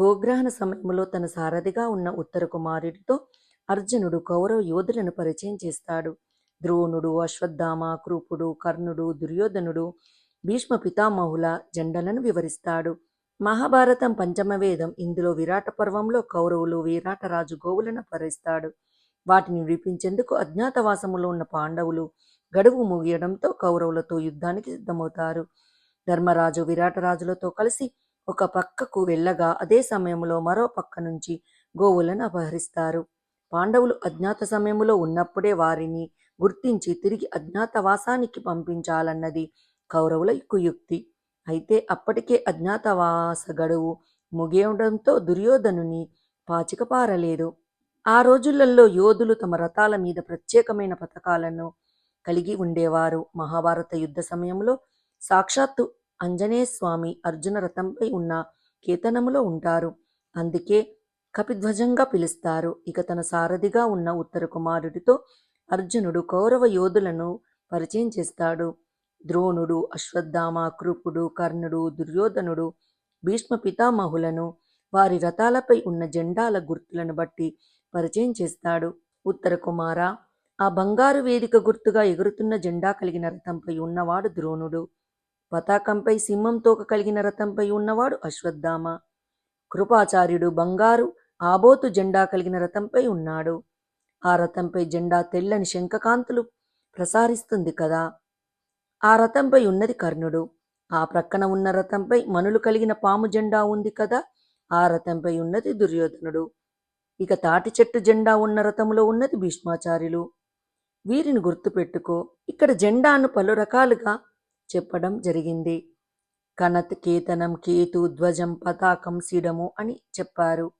గోగ్రహణ సమయంలో తన సారథిగా ఉన్న ఉత్తర కుమారుడితో అర్జునుడు కౌరవ యోధులను పరిచయం చేస్తాడు. ద్రోణుడు అశ్వత్థామ కృపుడు కర్ణుడు దుర్యోధనుడు భీష్మ పితామహుల జెండలను వివరిస్తాడు. మహాభారతం పంచమ వేదం ఇందులో విరాట పర్వంలో కౌరవులు విరాటరాజు గోవులను పరిస్తాడు వాటిని విడిపించేందుకు అజ్ఞాతవాసములో ఉన్న పాండవులు గడువు ముగియడంతో కౌరవులతో యుద్ధానికి సిద్ధమవుతారు. ధర్మరాజు విరాటరాజులతో కలిసి ఒక పక్కకు వెళ్ళగా అదే సమయంలో మరో పక్క నుంచి గోవులను అపహరిస్తారు. పాండవులు అజ్ఞాత సమయంలో ఉన్నప్పుడే వారిని గుర్తించి తిరిగి అజ్ఞాతవాసానికి పంపించాలన్నది కౌరవుల కుయుక్తి. అయితే అప్పటికే అజ్ఞాతవాస గడువు ముగియడంతో దుర్యోధనుని పాచిక పారలేదు ఆ రోజులలో యోధులు తమ రథాల మీద ప్రత్యేకమైన పథకాలను కలిగి ఉండేవారు. మహాభారత యుద్ధ సమయంలో సాక్షాత్తు ఆంజనేయస్వామి అర్జున రథంపై ఉన్న కేతనములో ఉంటారు. అందుకే కపిధ్వజంగా పిలుస్తారు. ఇక తన సారథిగా ఉన్న ఉత్తర కుమారుడితో అర్జునుడు కౌరవ యోధులను పరిచయం చేస్తాడు. ద్రోణుడు అశ్వత్థామ కృపుడు కర్ణుడు దుర్యోధనుడు భీష్మ పితామహులను వారి రథాలపై ఉన్న జెండాల గుర్తులను బట్టి పరిచయం చేస్తాడు. ఉత్తర కుమార ఆ బంగారు వేదిక గుర్తుగా ఎగురుతున్న జెండా కలిగిన రథంపై ఉన్నవాడు ద్రోణుడు. పతాకంపై సింహం తోక కలిగిన రథంపై ఉన్నవాడు అశ్వత్థామ. కృపాచార్యుడు బంగారు ఆబోతు జెండా కలిగిన రథంపై ఉన్నాడు. ఆ రథంపై జెండా తెల్లని శంఖకాంతులు ప్రసారిస్తుంది కదా. ఆ రథంపై ఉన్నది కర్ణుడు. ఆ ప్రక్కన ఉన్న రథంపై మనులు కలిగిన పాము జెండా ఉంది కదా. ఆ రథంపై ఉన్నది దుర్యోధనుడు. ఇక తాటి చెట్టు జెండా ఉన్న రథంలో ఉన్నది భీష్మాచార్యులు. వీరిని గుర్తుపెట్టుకో ఇక్కడ జెండాను పలు రకాలుగా చెప్పడం జరిగింది. కనత్ కేతనం కేతు ధ్వజం పతాకం శిడము అని చెప్పారు.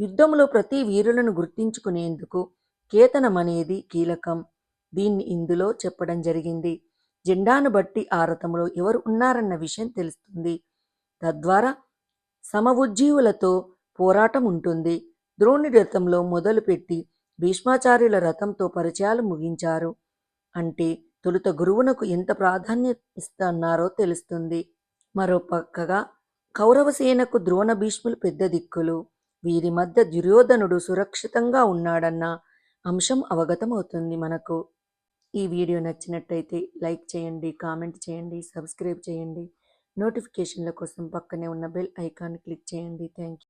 యుద్ధంలో ప్రతి వీరులను గుర్తించుకునేందుకు కేతనం అనేది కీలకం. దీన్ని ఇందులో చెప్పడం జరిగింది. జెండాను బట్టి ఆ రథంలో ఎవరు ఉన్నారన్న విషయం తెలుస్తుంది. తద్వారా సమవుజ్జీవులతో పోరాటం ఉంటుంది. ద్రోణుడి రథంలో మొదలుపెట్టి భీష్మాచార్యుల రథంతో పరిచయాలు ముగించారు. అంటే తొలుత గురువునకు ఎంత ప్రాధాన్యత ఇస్తున్నారో తెలుస్తుంది. మరో పక్కగా కౌరవసేనకు ద్రోణ భీష్ములు పెద్ద దిక్కులు. వీరి మధ్య దుర్యోధనుడు సురక్షితంగా ఉన్నాడన్న అంశం అవగతమవుతుంది మనకు. ఈ వీడియో నచ్చినట్టయితే లైక్ చేయండి కామెంట్ చేయండి సబ్స్క్రైబ్ చేయండి. నోటిఫికేషన్ల కోసం పక్కనే ఉన్న బెల్ ఐకాన్ క్లిక్ చేయండి. Thank you